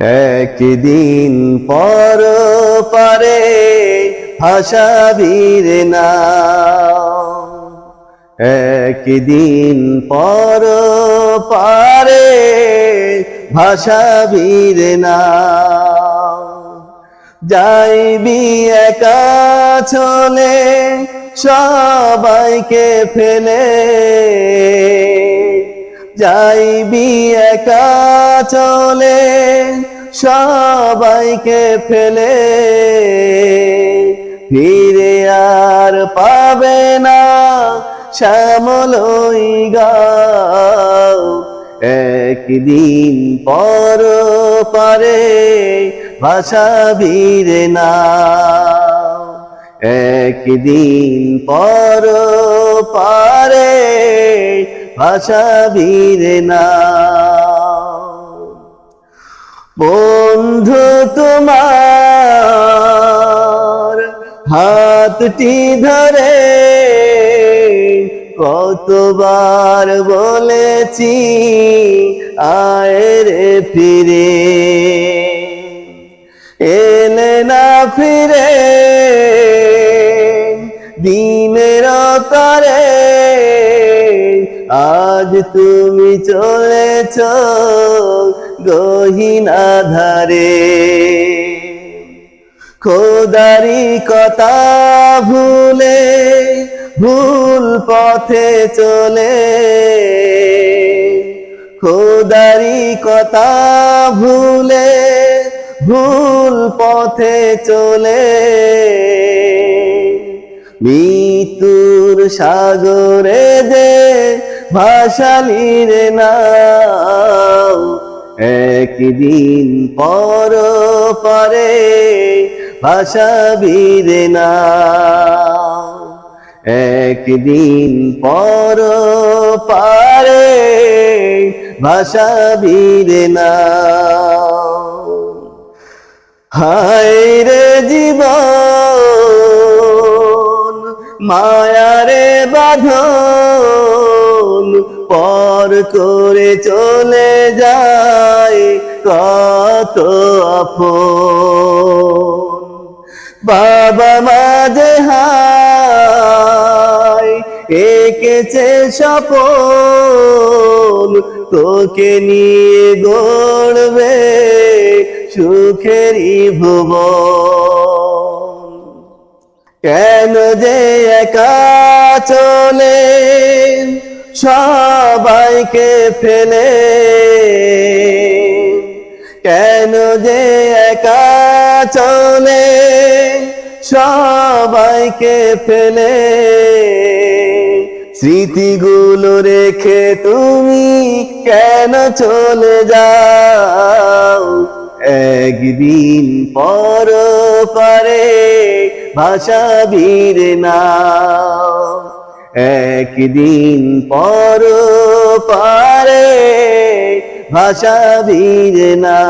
একদিন পর পারে ভাষাবীর না একদিন পর পারে ভাষাবীর না যাইবি একা চলে সবাইকে ফেলে। যাইবি একা চলে, সবাইকে ফেলে। ফিরে আর পাবে না শ্যামলই গাও। একদিন পর পারে ভাষাবীর না একদিন পর পারে ভাষাবীর না। বন্ধু তোমার হাতটি ধরে কতবার বলেছি, আয় রে ফিরে। এলে না ফিরে, দিনের তারে আজ তুমি চলেছ গহিনা ধারে খোদারি কথা ভুলে, ভুল পথে চলে। খোদারি কথা ভুলে, ভুল পথে চলে। মৃত্যুর সাগরে যে ভাসালির নাও একদিন পর পারে ভাসাবীর না একদিন পর পারে ভাসাবীর না হায় রে জীবন, মায়ারে বাঁধন পর করে চলে যায় কত আপন। বাবা মাঝে হায়, এঁকেছে স্বপন, তোকে নিয়ে গড়বে সুখেরই ভুবন। কেন যে একা চলে? সবাইকে ফেলে। কেন যে একা চলে সবাইকে ফেলে? স্মৃতিগুলো রেখে তুমি কেন চলে যাও? একদিন পর পারে ভাষাবীর না একদিন পর পারে ভাষাবীর না